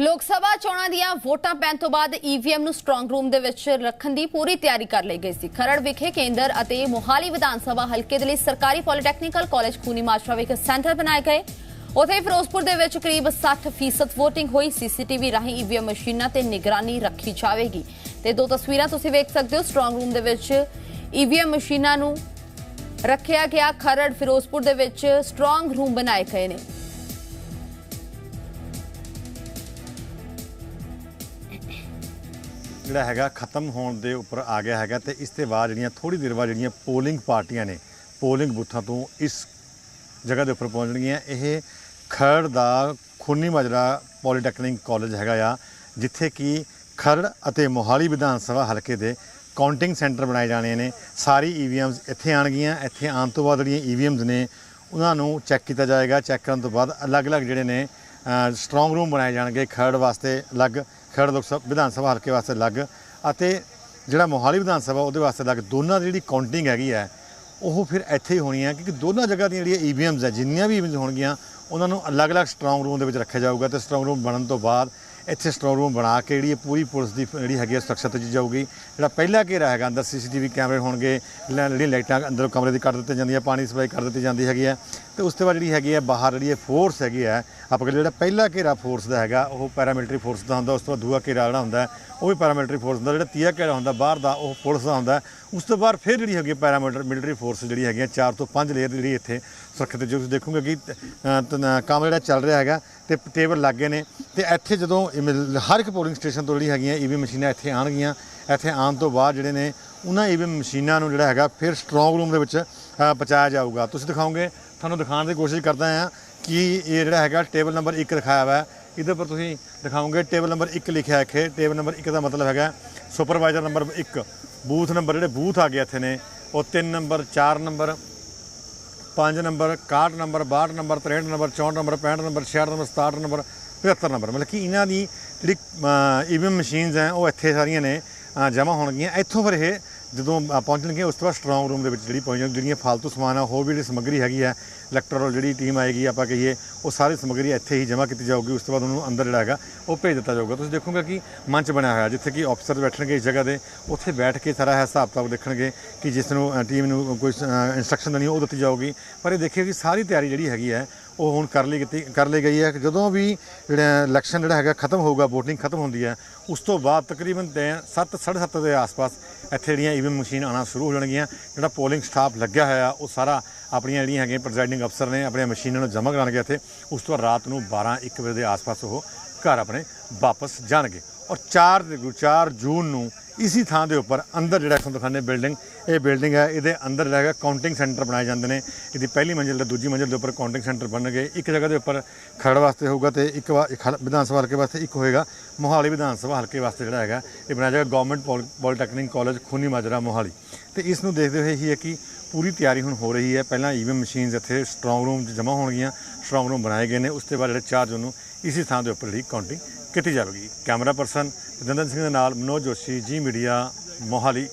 ਲੋਕ ਸਭਾ ਚੋਣਾਂ ਦੀਆਂ ਵੋਟਾਂ ਪੈਣ ਤੋਂ ਬਾਅਦ ਈਵੀਐਮ ਨੂੰ ਸਟਰੋਂਗ ਰੂਮ ਦੇ ਵਿੱਚ ਰੱਖਣ ਦੀ ਪੂਰੀ ਤਿਆਰੀ ਕਰ ਲਈ ਗਈ ਸੀ। ਖਰੜ ਵਿਖੇ ਕੇਂਦਰ ਅਤੇ ਮੋਹਾਲੀ ਵਿਧਾਨ ਸਭਾ ਹਲਕੇ ਦੇ ਲਈ ਸਰਕਾਰੀ ਪੋਲੀਟੈਕਨੀਕਲ ਕਾਲਜ ਖੂਨੀ ਮਾਜਰਾ ਵਿਖੇ ਸੈਂਟਰ ਬਣਾਏ ਗਏ। ਉਥੇ ਫਿਰੋਜ਼ਪੁਰ ਦੇ ਵਿੱਚ ਕਰੀਬ 60% VOTING ਹੋਈ। ਸੀਸੀਟੀਵੀ ਰਾਹੀਂ ਈਵੀਐਮ ਮਸ਼ੀਨਾਂ ਤੇ ਨਿਗਰਾਨੀ ਰੱਖੀ ਜਾਵੇਗੀ। ਤੇ ਦੋ ਤਸਵੀਰਾਂ ਤੁਸੀਂ ਵੇਖ ਸਕਦੇ ਹੋ। ਸਟਰੋਂਗ ਰੂਮ ਦੇ ਵਿੱਚ ਈਵੀਐਮ ਮਸ਼ੀਨਾਂ ਨੂੰ ਰੱਖਿਆ ਗਿਆ। ਖਰੜ, ਫਿਰੋਜ਼ਪੁਰ ਦੇ ਵਿੱਚ ਸਟਰੋਂਗ ਰੂਮ ਬਣਾਏ ਗਏ ਨੇ। ਜਿਹੜਾ ਹੈਗਾ ਖਤਮ ਹੋਣ ਦੇ ਉੱਪਰ ਆ ਗਿਆ ਹੈਗਾ ਤੇ ਇਸ ਤੋਂ ਬਾਅਦ ਜਿਹੜੀਆਂ ਥੋੜੀ ਦੇਰ ਬਾਅਦ ਜਿਹੜੀਆਂ ਪੋਲਿੰਗ ਪਾਰਟੀਆਂ ਨੇ, ਪੋਲਿੰਗ ਬੂਥਾਂ ਤੋਂ ਇਸ ਜਗ੍ਹਾ ਦੇ ਉੱਪਰ ਪਹੁੰਚਣਗੀਆਂ। ਇਹ ਖਰੜ ਦਾ ਖੁੰਨੀ ਮਾਜਰਾ ਪੋਲੀਟੈਕਨਿਕ ਕਾਲਜ ਹੈਗਾ ਆ, ਜਿੱਥੇ ਕਿ ਖਰੜ ਅਤੇ ਮੋਹਾਲੀ ਵਿਧਾਨ ਸਭਾ ਹਲਕੇ ਦੇ ਕਾਊਂਟਿੰਗ ਸੈਂਟਰ ਬਣਾਏ ਜਾਣੇ ਨੇ। ਸਾਰੀ ਈਵੀਐਮਸ ਇੱਥੇ ਆਣਗੀਆਂ ਇੱਥੇ ਆਉਣ ਤੋਂ ਬਾਅਦ ਜਿਹੜੀਆਂ ਈਵੀਐਮਸ ਨੇ, ਉਹਨਾਂ ਨੂੰ ਚੈੱਕ ਕੀਤਾ ਜਾਏਗਾ। ਚੈੱਕ ਕਰਨ ਤੋਂ ਬਾਅਦ ਅਲੱਗ-ਅਲੱਗ ਜਿਹੜੇ ਨੇ ਸਟਰੋਂਗ ਰੂਮ ਬਣਾਏ ਜਾਣਗੇ ਖਰੜ ਵਾਸਤੇ ਅਲੱਗ। ਖਰੜ ਲੋਕ ਸਭਾ ਵਿਧਾਨ ਸਭਾ ਹਲਕੇ ਵਾਸਤੇ ਅਲੱਗ ਅਤੇ ਜਿਹੜਾ ਮੋਹਾਲੀ ਵਿਧਾਨ ਸਭਾ, ਉਹਦੇ ਵਾਸਤੇ ਅਲੱਗ। ਦੋਨਾਂ ਦੀ ਜਿਹੜੀ ਕਾਊਂਟਿੰਗ ਹੈਗੀ ਹੈ, ਉਹ ਫਿਰ ਇੱਥੇ ਹੀ ਹੋਣੀ ਹੈ, ਕਿਉਂਕਿ ਦੋਨਾਂ ਜਗ੍ਹਾ ਦੀਆਂ ਜਿਹੜੀਆਂ ਈਵੀਐਮਸ ਹੈ, ਜਿੰਨੀਆਂ ਵੀ ਈਵੀਐਮਸ ਹੋਣਗੀਆਂ, ਉਹਨਾਂ ਨੂੰ ਅਲੱਗ-ਅਲੱਗ ਸਟਰੋਂਗ ਰੂਮ ਦੇ ਵਿੱਚ ਰੱਖਿਆ ਜਾਊਗਾ ਤੇ ਸਟਰੋਂਗ ਰੂਮ ਬਣਨ ਤੋਂ ਬਾਅਦ ਇੱਥੇ ਸਟਰੋਂਗ ਰੂਮ ਬਣਾ ਕੇ ਜਿਹੜੀ ਇਹ ਪੂਰੀ ਪੁਲਿਸ ਦੀ ਜਿਹੜੀ ਹੈਗੀ ਹੈ, ਸੁਰੱਖਿਆ ਦਿੱਤੀ ਜਾਊਗੀ। ਜਿਹੜਾ ਪਹਿਲਾ ਘੇਰਾ ਹੈਗਾ, ਅੰਦਰ ਸੀਸੀਟੀਵੀ ਕੈਮਰੇ ਹੋਣਗੇ ਜਿਹੜੀਆਂ ਲਾਈਟਾਂ ਅੰਦਰ ਕਮਰੇ ਦੀ ਕੱਢ ਦਿੱਤੀ ਜਾਂਦੀਆਂ, ਪਾਣੀ ਸਪਲਾਈ ਕਰ ਦਿੱਤੀ ਜਾਂਦੀ ਹੈਗੀ ਹੈ। ਤੇ ਉਸ ਤੋਂ ਬਾਅਦ ਜਿਹੜੀ ਹੈਗੀ ਹੈ ਬਾਹਰ ਜਿਹੜੀ ਇਹ ਫੋਰਸ ਹੈਗੀ ਹੈ ਆਪਾਂ ਕਹਿੰਦੇ ਜਿਹੜਾ ਪਹਿਲਾ ਘੇਰਾ ਫੋਰਸ ਦਾ ਹੈਗਾ, ਉਹ ਪੈਰਾਮਿਲਟਰੀ ਫੋਰਸ ਦਾ ਹੁੰਦਾ, ਉਸ ਤੋਂ ਬਾਅਦ ਦੂਆ ਘੇਰਾ ਜਿਹੜਾ ਹੁੰਦਾ, ਉਹ ਵੀ ਪੈਰਾਮਿਲਟਰੀ ਫੋਰਸ ਦਾ, ਜਿਹੜਾ ਤੀਆ ਘੇਰਾ ਹੁੰਦਾ ਬਾਹਰ ਦਾ, ਉਹ ਪੁਲਿਸ ਦਾ ਹੁੰਦਾ। ਉਸ ਤੋਂ ਬਾਅਦ ਫਿਰ ਜਿਹੜੀ ਹੈਗੀ ਪੈਰਾਮਿਲਟਰੀ ਮਿਲਟਰੀ ਫੋਰਸ ਜਿਹੜੀ ਹੈਗੀ ਹੈ ਚਾਰ ਤੋਂ ਪੰਜ ਲੇਅਰ ਜਿਹੜੀ ਇੱਥੇ ਸੁਰੱਖਿਅਤ ਜੋ ਤੁਸੀਂ ਦੇਖੋਗੇ ਕਿ ਕੰਮ ਜਿਹੜਾ ਚੱਲ ਰਿਹਾ ਹੈਗਾ, ਤੇ ਟੇਬਲ ਲੱਗੇ ਨੇ, ਤੇ ਇੱਥੇ ਜਦੋਂ ਮਿਲ- ਹਰ ਇੱਕ ਪੋਲਿੰਗ ਸਟੇਸ਼ਨ ਤੋਂ ਜਿਹੜੀ ਹੈਗੀਆਂ ਈਵੀ ਮਸ਼ੀਨਾਂ ਇੱਥੇ ਆਉਣਗੀਆਂ ਇੱਥੇ ਆਉਣ ਤੋਂ ਬਾਅਦ ਜਿਹੜੇ ਨੇ, ਉਹਨਾਂ ਈਵੀ ਮਸ਼ੀਨਾਂ ਨੂੰ ਜਿਹੜਾ ਹੈਗਾ ਫਿਰ ਸਟਰੋਂਗ ਰੂਮ ਦੇ ਵਿੱਚ ਪਹੁੰਚਾਇਆ ਜਾਊਗਾ। ਤੁਸੀਂ ਦਿਖਾਓਗੇ, ਤੁਹਾਨੂੰ ਦਿਖਾਉਣ ਦੀ ਕੋਸ਼ਿਸ਼ ਕਰਦਾ ਹਾਂ ਕਿ ਇਹ ਜਿਹੜਾ ਹੈਗਾ ਟੇਬਲ ਨੰਬਰ 1 ਦਿਖਾਇਆ ਹੋਇਆ ਇਹਦੇ ਉੱਪਰ ਤੁਸੀਂ ਦਿਖਾਓਗੇ ਟੇਬਲ ਨੰਬਰ 1 ਲਿਖਿਆ ਇੱਥੇ। ਟੇਬਲ ਨੰਬਰ 1 ਦਾ ਮਤਲਬ ਹੈਗਾ ਸੁਪਰਵਾਈਜ਼ਰ ਨੰਬਰ 1 ਬੂਥ ਨੰਬਰ ਜਿਹੜੇ ਬੂਥ ਆ ਗਏ ਇੱਥੇ ਨੇ, ਉਹ 3 number 4 number 5 number 61 number 62 number 63 number 64 number 65 number 66 number 67 number 75 number ਮਤਲਬ ਕਿ ਇਹਨਾਂ ਦੀ ਜਿਹੜੀ ਈਵੀਐਮ ਮਸ਼ੀਨਸ ਹੈ, ਉਹ ਇੱਥੇ ਸਾਰੀਆਂ ਨੇ। ਜਮ੍ਹਾਂ ਹੋਣਗੀਆਂ ਇੱਥੋਂ ਫਿਰ ਇਹ ਜਦੋਂ ਪਹੁੰਚਣਗੇ ਉਸ ਤੋਂ ਬਾਅਦ ਸਟਰੋਂਗ ਰੂਮ ਦੇ ਵਿੱਚ ਜਿਹੜੀ ਪਹੁੰਚਣ ਜਿਹੜੀਆਂ ਫालतू ਸਮਾਨ ਆ, ਹੋਰ ਵੀ ਜਿਹੜੀ ਸਮੱਗਰੀ ਹੈਗੀ ਹੈ ਇਲੈਕਟਰਲ ਜਿਹੜੀ ਟੀਮ ਆਏਗੀ, ਆਪਾਂ ਕਹੀਏ, ਉਹ ਸਾਰੀ ਸਮੱਗਰੀ ਇੱਥੇ ਹੀ ਜਮ੍ਹਾਂ ਕੀਤੀ ਜਾਊਗੀ, ਉਸ ਤੋਂ ਬਾਅਦ ਉਹਨੂੰ ਅੰਦਰ ਜਿਹੜਾ ਹੈਗਾ, ਉਹ ਭੇਜ ਦਿੱਤਾ ਜਾਊਗਾ। ਤੁਸੀਂ ਦੇਖੋਗੇ ਕਿ ਮੰਚ ਬਣਿਆ ਹੋਇਆ, ਜਿੱਥੇ ਕਿ ਅਫਸਰ ਬੈਠਣਗੇ ਇਸ ਜਗ੍ਹਾ ਦੇ, ਉੱਥੇ ਬੈਠ ਕੇ ਸਾਰਾ ਹਿਸਾਬ ਕਿਤਾਬ ਦੇਖਣਗੇ ਕਿ ਜਿਸ ਨੂੰ ਟੀਮ ਨੂੰ ਕੋਈ ਇਨਸਟਰਕਸ਼ਨ ਦੇਣੀ, ਉਹ ਦਿੱਤੀ ਜਾਊਗੀ। ਪਰ ਇਹ ਦੇਖਿਓ ਕਿ ਸਾਰੀ ਤਿਆਰੀ ਜਿਹੜੀ ਹੈਗੀ ਹੈ ਉਹ ਹੁਣ ਕਰ ਲਈ ਕੀਤੀ ਕਰ ਲਈ ਗਈ ਹੈ। ਕਿ ਜਦੋਂ ਵੀ ਜਿਹੜਾ ਇਲੈਕਸ਼ਨ ਜਿਹੜਾ ਹੈਗਾ ਖਤਮ ਹੋਊਗਾ, VOTING ਖਤਮ ਹੁੰਦੀ ਹੈ, ਉਸ ਤੋਂ ਬਾਅਦ ਤਕਰੀਬਨ 7 7:30 ਦੇ ਆਸ-ਪਾਸ ਇੱਥੇ ਜਿਹੜੀਆਂ ਈਵੀਐਮ ਮਸ਼ੀਨ ਆਉਣਾ ਸ਼ੁਰੂ ਹੋ ਜਾਣਗੀਆਂ। ਜਿਹੜਾ ਪੋਲਿੰਗ ਸਟਾਫ ਲੱਗਿਆ ਹੋਇਆ, ਉਹ ਸਾਰਾ ਆਪਣੀਆਂ ਜਿਹੜੀਆਂ ਹੈਗੀਆਂ ਪ੍ਰੈਜ਼ਾਈਡਿੰਗ ਅਫਸਰ ਨੇ ਆਪਣੀਆਂ ਮਸ਼ੀਨਾਂ ਨੂੰ ਜਮ੍ਹਾਂ ਕਰਾਉਣਗੇ ਇੱਥੇ। ਉਸ ਤੋਂ ਬਾਅਦ ਰਾਤ ਨੂੰ 12 1 ਵਜੇ ਦੇ ਆਸ-ਪਾਸ ਉਹ ਘਰ ਆਪਣੇ ਵਾਪਸ ਜਾਣਗੇ। ਔਰ 4 ਦੇ 4 ਜੂਨ ਨੂੰ ਇਸੀ ਥਾਂ ਦੇ ਉੱਪਰ ਅੰਦਰ ਜਿਹੜਾ ਤੁਹਾਨੂੰ ਦਿਖਾਣੇ ਬਿਲਡਿੰਗ, ਇਹ ਬਿਲਡਿੰਗ ਹੈ, ਇਹਦੇ ਅੰਦਰ ਜਿਹੜਾ ਹੈਗਾ ਕਾਊਂਟਿੰਗ ਸੈਂਟਰ ਬਣਾਏ ਜਾਂਦੇ ਨੇ। ਇਹਦੀ ਪਹਿਲੀ ਮੰਜ਼ਿਲ ਤੇ ਦੂਜੀ ਮੰਜ਼ਿਲ ਦੇ ਉੱਪਰ ਕਾਊਂਟਿੰਗ ਸੈਂਟਰ ਬਣਨਗੇ। ਇੱਕ ਜਗ੍ਹਾ ਦੇ ਉੱਪਰ ਖਰੜ ਵਾਸਤੇ ਹੋਊਗਾ ਤੇ ਇੱਕ ਵਾ- ਇੱਕ ਵਿਧਾਨ ਸਭਾ ਹਲਕੇ ਵਾਸਤੇ ਇੱਕ ਹੋਏਗਾ। ਮੋਹਾਲੀ ਵਿਧਾਨ ਸਭਾ ਹਲਕੇ ਵਾਸਤੇ ਜਿਹੜਾ ਹੈਗਾ, ਇਹ ਬਣਾਇਆ ਜਾਏਗਾ government polytechnic college Khuni Majra, Mohali. ਤੇ ਇਸ ਨੂੰ ਦੇਖਦੇ ਹੋਏ ਹੀ ਹੈ ਕਿ ਪੂਰੀ ਤਿਆਰੀ ਹੁਣ ਹੋ ਰਹੀ ਹੈ। ਪਹਿਲਾਂ ਈਵੀਐਮ ਮਸ਼ੀਨਸ ਇੱਥੇ ਸਟਰੋਂਗ ਰੂਮ 'ਚ ਜਮ੍ਹਾਂ ਹੋਣਗੀਆਂ ਸਟਰੋਂਗ ਰੂਮ ਬਣਾਏ ਗਏ ਨੇ। ਉਸ ਤੋਂ ਬਾਅਦ ਜਿਹੜੇ 4 ਜੂਨ ਨੂੰ ਇਸੇ ਥਾਂ ਦੇ ਉੱਪਰ ਜਿਹੜੀ ਕਾਊਂਟਿੰਗ ਕੀਤੀ ਜਾਵੇਗੀ। ਕੈਮਰਾ ਪਰਸਨ ਜਤਿੰਦਰ ਸਿੰਘ ਦੇ ਨਾਲ ਮਨੋਜ ਜੋਸ਼ੀ ਜੀ ਮੀਡੀਆ ਮੋਹਾਲੀ।